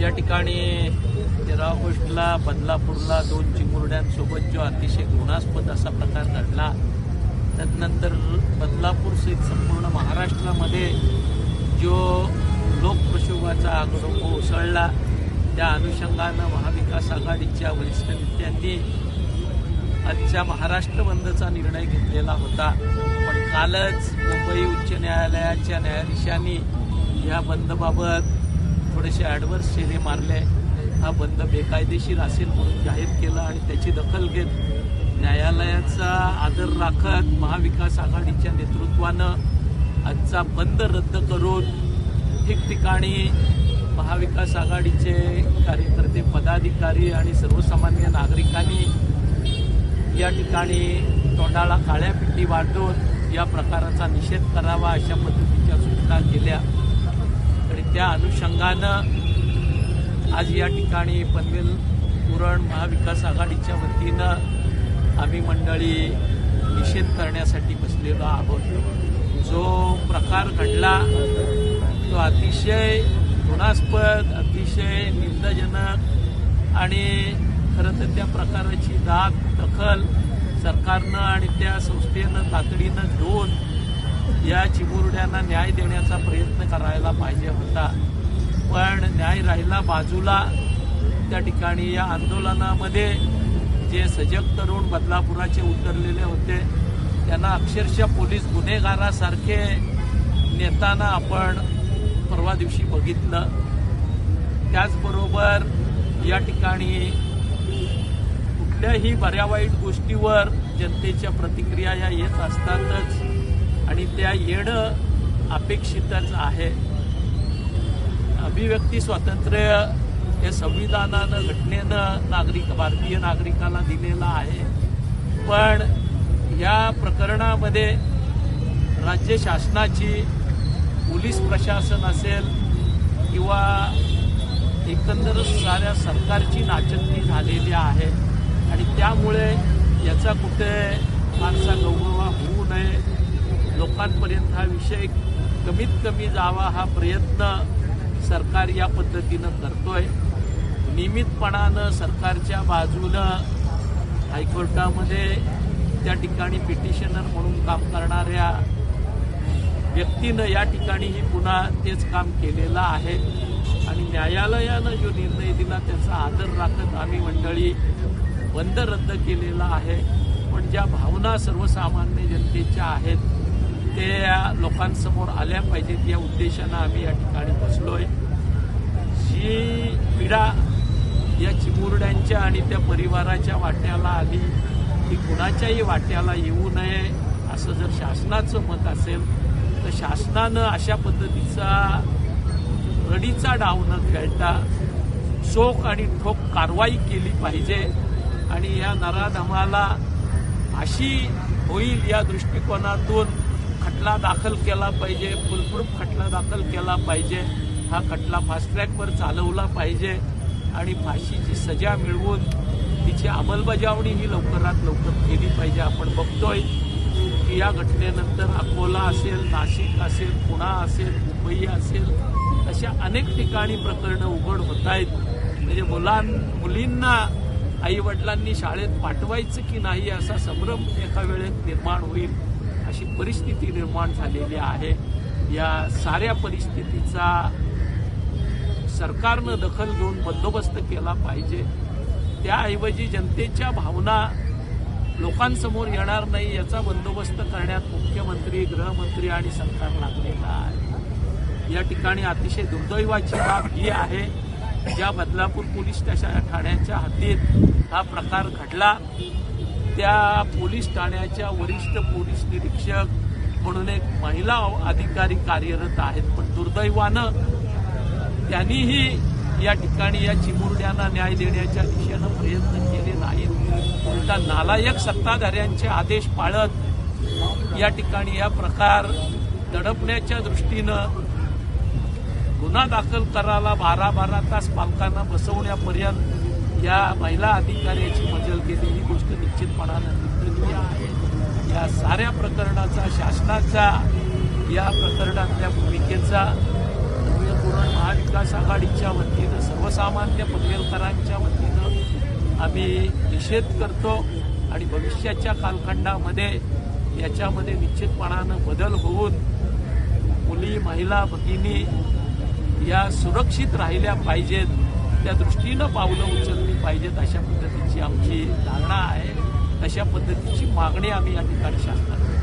या ठिकाणी तेरा ऑगस्टला बदलापूरला दोन चिमुरड्यांसोबत जो अतिशय घृणास्पद असा प्रकार घडला त्यानंतर बदलापूरसहित संपूर्ण महाराष्ट्रामध्ये जो लोकप्रशोभाचा आग्रह उसळला त्या अनुषंगानं महाविकास आघाडीच्या वरिष्ठ नेत्यांनी आजच्या महाराष्ट्र बंदचा निर्णय घेतलेला होता. पण कालच मुंबई उच्च न्यायालयाच्या न्यायाधीशांनी या बंदबाबत थोडेसे ॲडव्हर्स शेरे मारले. हा बंद बेकायदेशीर असेल म्हणून जाहीर केला आणि त्याची दखल घेत न्यायालयाचा आदर राखत महाविकास आघाडीच्या नेतृत्वानं आजचा बंद रद्द करून ठिकठिकाणी महाविकास आघाडीचे कार्यकर्ते पदाधिकारी आणि सर्वसामान्य नागरिकांनी या ठिकाणी तोंडाला काळ्या पिठी वाटून या प्रकाराचा निषेध करावा अशा पद्धतीच्या सूचना केल्या. आणि त्या अनुषंगानं आज या ठिकाणी पनवेल पुरण महाविकास आघाडीच्या वतीनं आम्ही मंडळी निषेध करण्यासाठी बसलेलो आहोत. जो प्रकार घडला तो अतिशय घृणास्पद अतिशय निंदजनक आणि खरं तर त्या प्रकाराची दाद दखल सरकारनं आणि त्या संस्थेनं तातडीनं घेऊन या चिमुरड्यांना न्याय देण्याचा प्रयत्न करायला पाहिजे होता. पण न्याय राहिला बाजूला. त्या ठिकाणी या आंदोलनामध्ये जे सजग तरुण बदलापुराचे उतरलेले होते त्यांना अक्षरशः पोलीस गुन्हेगारासारखे नेताना आपण परवा दिवशी बघितलं. त्याचबरोबर या ठिकाणी कुठल्याही बऱ्या वाईट गोष्टीवर जनतेच्या प्रतिक्रिया या येत असतातच. आणि त्या येणं अपेक्षितच आहे. अभिव्यक्ती स्वातंत्र्य हे संविधानानं घटनेनं नागरिक भारतीय नागरिकाला दिलेलं आहे. पण या प्रकरणामध्ये राज्य शासनाची पोलीस प्रशासन असेल किंवा एकंदर साऱ्या सरकारची नाचंदी झालेली आहे. आणि त्यामुळे याचा कुठे फारसा गौरवा होऊ नये. लोकांपर्यंत हा विषय कमीत कमी जावा हा प्रयत्न सरकार या पद्धतीनं करतोय. नियमितपणानं सरकारच्या बाजूनं हायकोर्टामध्ये त्या ठिकाणी पिटिशनर म्हणून काम करणाऱ्या व्यक्तीनं या ठिकाणीही पुन्हा तेच काम केलेलं आहे. आणि न्यायालयानं जो निर्णय दिला त्याचा आदर राखत आम्ही मंडळी बंद रद्द केलेला आहे. पण ज्या भावना सर्वसामान्य जनतेच्या आहेत ते या लोकांसमोर आल्या पाहिजेत या उद्देशानं आम्ही या ठिकाणी बसलोय. जी पीडा या चिमुरड्यांच्या आणि त्या परिवाराच्या वाट्याला आली ती कुणाच्याही वाट्याला येऊ नये असं जर शासनाचं मत असेल तर शासनानं अशा पद्धतीचा रडीचा डाव न खेळता चोख आणि ठोक कारवाई केली पाहिजे आणि या नराधमाला अशी होईल या दृष्टिकोनातून खटला दाखल केला पाहिजे फुलप्रूफ खटला दाखल केला पाहिजे. हा खटला फास्ट ट्रॅकवर चालवला पाहिजे आणि फाशीची सजा मिळवून तिची अंमलबजावणी ही लवकरात लवकर केली पाहिजे. आपण बघतोय की या घटनेनंतर अकोला असेल नाशिक असेल पुणा असेल मुंबई असेल अशा अनेक ठिकाणी प्रकरणं उघड होत आहेत म्हणजे मुलां मुलींना आई वडिलांनी शाळेत पाठवायचं की नाही असा संभ्रम एका वेळेत निर्माण होईल. अशी परिस्थिती निर्माण झालेली आहे. या साऱ्या परिस्थितीचा सरकारनं दखल घेऊन बंदोबस्त केला पाहिजे. त्याऐवजी जनतेच्या भावना लोकांसमोर येणार नाही याचा बंदोबस्त करण्यात मुख्यमंत्री गृहमंत्री आणि सरकार लागलेला आहे. या ठिकाणी अतिशय दुर्दैवाची बाब ही आहे. ज्या बदलापूर पोलीस स्टेशन ठाण्याच्या हद्दीत हा प्रकार घडला त्या पोलीस ठाण्याच्या वरिष्ठ पोलीस निरीक्षक म्हणून एक महिला अधिकारी कार्यरत आहेत. पण दुर्दैवानं त्यांनीही या ठिकाणी या चिमुरड्यांना न्याय देण्याच्या दिशेनं प्रयत्न केले नाहीत. उलटा नालायक सत्ताधाऱ्यांचे आदेश पाळत या ठिकाणी या प्रकार दडपण्याच्या दृष्टीनं गुन्हा दाखल करायला बारा बारा तास पालकांना बसवण्यापर्यंत या महिला अधिकाऱ्याची मजल केली ही गोष्ट निश्चितपणानं निंदनीय आहे. या साऱ्या प्रकरणाचा शासनाचा या प्रकरणातल्या भूमिकेचा पूर्ण महाविकास आघाडीच्या वतीनं सर्वसामान्य पनवेलकरांच्या वतीनं आम्ही निषेध करतो आणि भविष्याच्या कालखंडामध्ये याच्यामध्ये निश्चितपणानं बदल होऊन मुली महिला भगिनी या सुरक्षित राहिल्या पाहिजेत. त्या दृष्टीनं पावलं उचलली पाहिजेत अशा पद्धतीची आमची धारणा आहे. तशा पद्धतीची मागणी आम्ही या ठिकाणी शासनाला